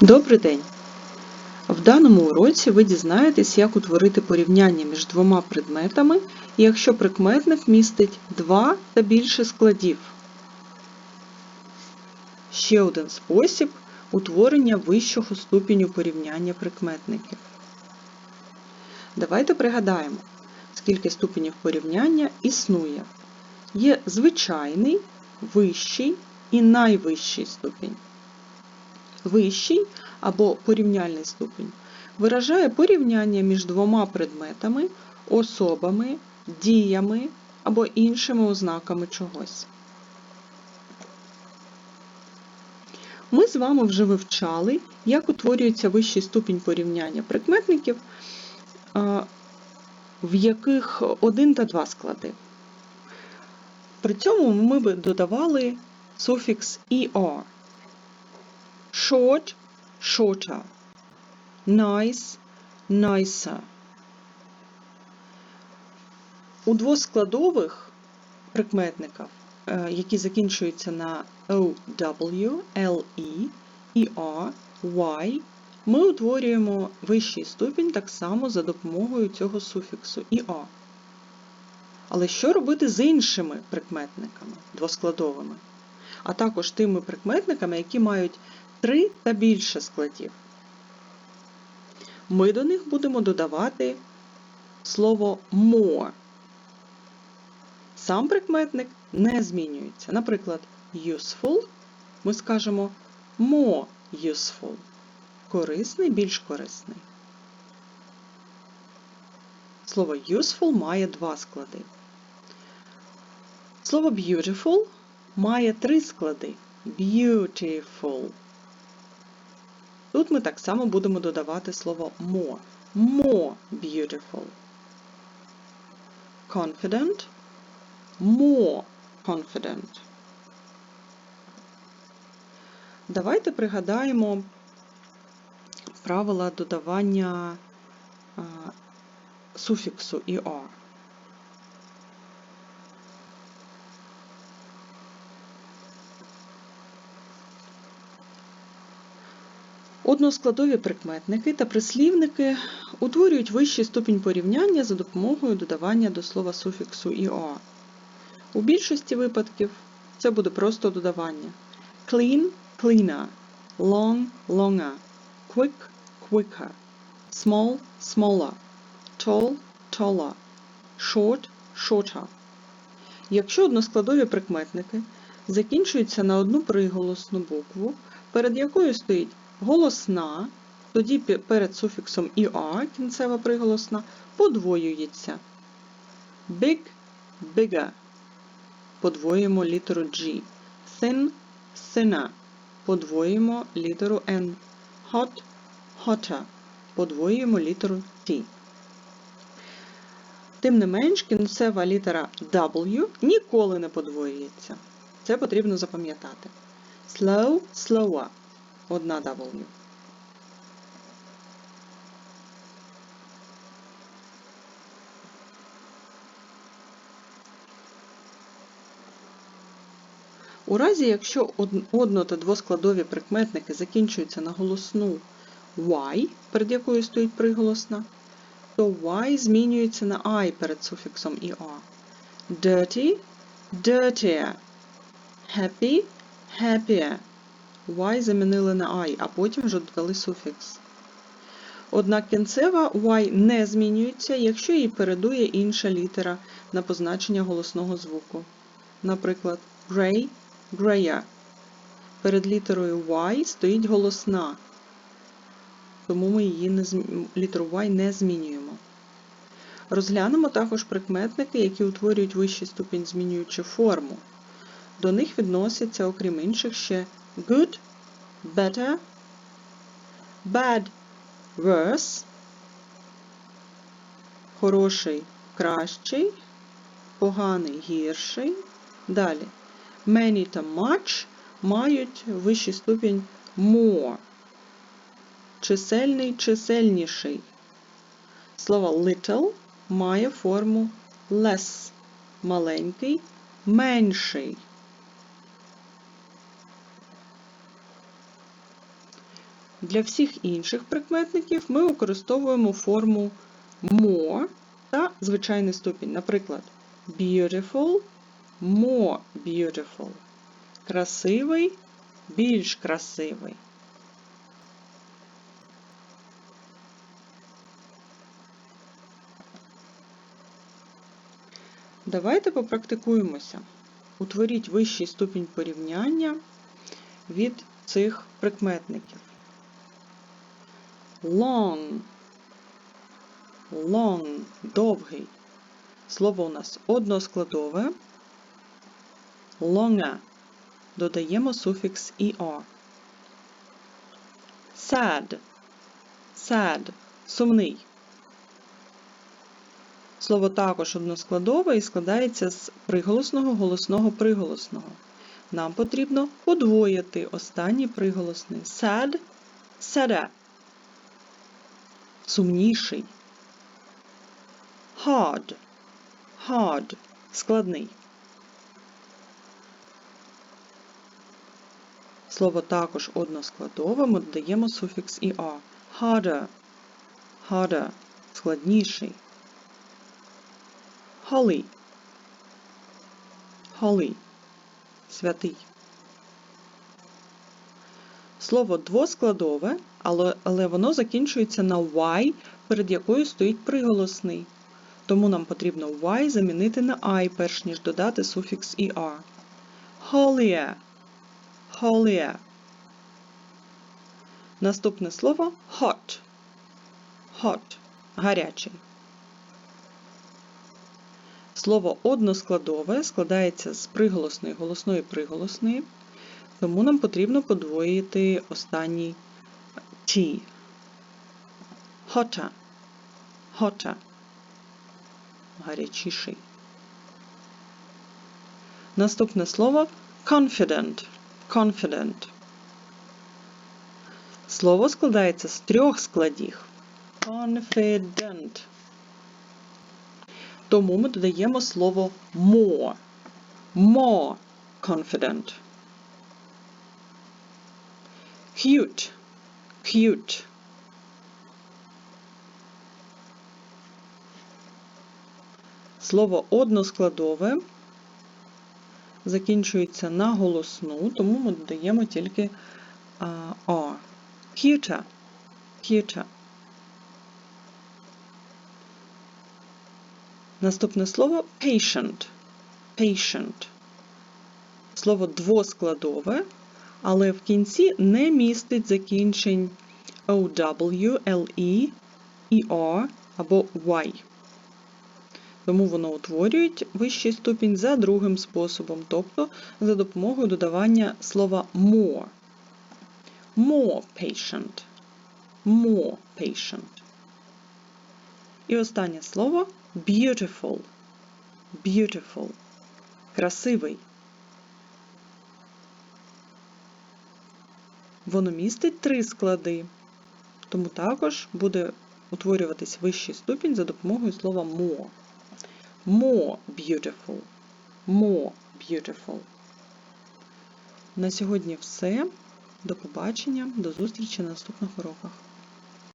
Добрий день! В даному уроці ви дізнаєтесь, як утворити порівняння між двома предметами, якщо прикметник містить два та більше складів. Ще один спосіб утворення вищого ступеню порівняння прикметників. Давайте пригадаємо, скільки ступенів порівняння існує. Є звичайний, вищий і найвищий ступінь. Вищий або порівняльний ступінь виражає порівняння між двома предметами, особами, діями або іншими ознаками чогось. Ми з вами вже вивчали, як утворюється вищий ступінь порівняння прикметників, в яких один та два склади. При цьому ми би додавали суфікс «er». Short – shorter. Nice – nicer. У двоскладових прикметниках, е, які закінчуються на OW, LE, ER, Y, ми утворюємо вищий ступінь так само за допомогою цього суфіксу ER. Але що робити з іншими прикметниками двоскладовими? А також тими прикметниками, які мають три та більше складів. Ми до них будемо додавати слово more. Сам прикметник не змінюється. Наприклад, useful ми скажемо more useful. Корисний більш корисний. Слово useful має два склади. Слово beautiful має три склади. Beautiful. Тут ми так само будемо додавати слово more. More beautiful. Confident. More confident. Давайте пригадаємо правила додавання а, суфіксу «er». Односкладові прикметники та прислівники утворюють вищий ступінь порівняння за допомогою додавання до слова суфіксу «er». У більшості випадків це буде просто додавання. Clean – cleaner, long – longer, quick – quicker, small – smaller, tall – taller, short – shorter. Якщо односкладові прикметники закінчуються на одну приголосну букву, перед якою стоїть голосна, тоді перед суфіксом «er» кінцева приголосна подвоюється. Big – bigger. Подвоюємо літеру G. Thin – thinner. Подвоюємо літеру N. Hot – hotter. Подвоюємо літеру T. Тим не менш, кінцева літера W ніколи не подвоюється. Це потрібно запам'ятати. Slow – slower. Одна W. У разі, якщо одно- та двоскладові прикметники закінчуються на голосну Y, перед якою стоїть приголосна, то Y змінюється на I перед суфіксом ER. Dirty – dirtier. Happy – happier. Y замінили на I, а потім вже додали суфікс. Однак кінцева Y не змінюється, якщо їй передує інша літера на позначення голосного звуку. Наприклад, grey – grayer. Перед літерою Y стоїть голосна, тому ми її не зм... літеру Y не змінюємо. Розглянемо також прикметники, які утворюють вищий ступінь, змінюючи форму. До них відносяться, окрім інших, ще good, better, bad, worse, хороший, кращий, поганий, гірший. Далі. Many та much мають вищий ступінь more, чисельний, чисельніший. Слово little має форму less, маленький, менший. Для всіх інших прикметників ми використовуємо форму more та звичайний ступінь. Наприклад, beautiful, more beautiful. Красивий, більш красивий. Давайте попрактикуємося. Утворіть вищий ступінь порівняння від цих прикметників. Long. Long. Довгий. Слово у нас односкладове. Longer. Додаємо суфікс er. Sad. Sad. Сумний. Слово також односкладове і складається з приголосного голосного приголосного. Нам потрібно подвоїти останній приголосний. Sad, sadder. Сумніший. Hard. Hard. Складний. Слово також односкладове, ми додаємо суфікс er. Harder. Harder. Складніший. Holy. Holy. Святий. Слово двоскладове, але, але воно закінчується на y, перед якою стоїть приголосний. Тому нам потрібно y замінити на I, перш ніж додати суфікс er. Holier. Holier. Наступне слово hot. Hot. Гарячий. Слово односкладове складається з приголосної, голосної приголосної, тому нам потрібно подвоїти останній T. Hotter. Hotter. Гарячіший. Наступне слово confident. Confident. Слово складається з трьох складів. Confident. Тому ми додаємо слово more. More confident. Cute. Cute. Слово односкладове закінчується на голосну, тому ми додаємо тільки «are». Cuter. Cuter. Наступне слово patient. Patient. Слово двоскладове, але в кінці не містить закінчень OW, LE, ER або Y. Тому воно утворюють вищий ступінь за другим способом, тобто за допомогою додавання слова more. More patient. More patient. І останнє слово beautiful. Beautiful. Красивий. Воно містить три склади, тому також буде утворюватись вищий ступінь за допомогою слова more. More beautiful. More beautiful. На сьогодні все. До побачення, до зустрічі на наступних уроках.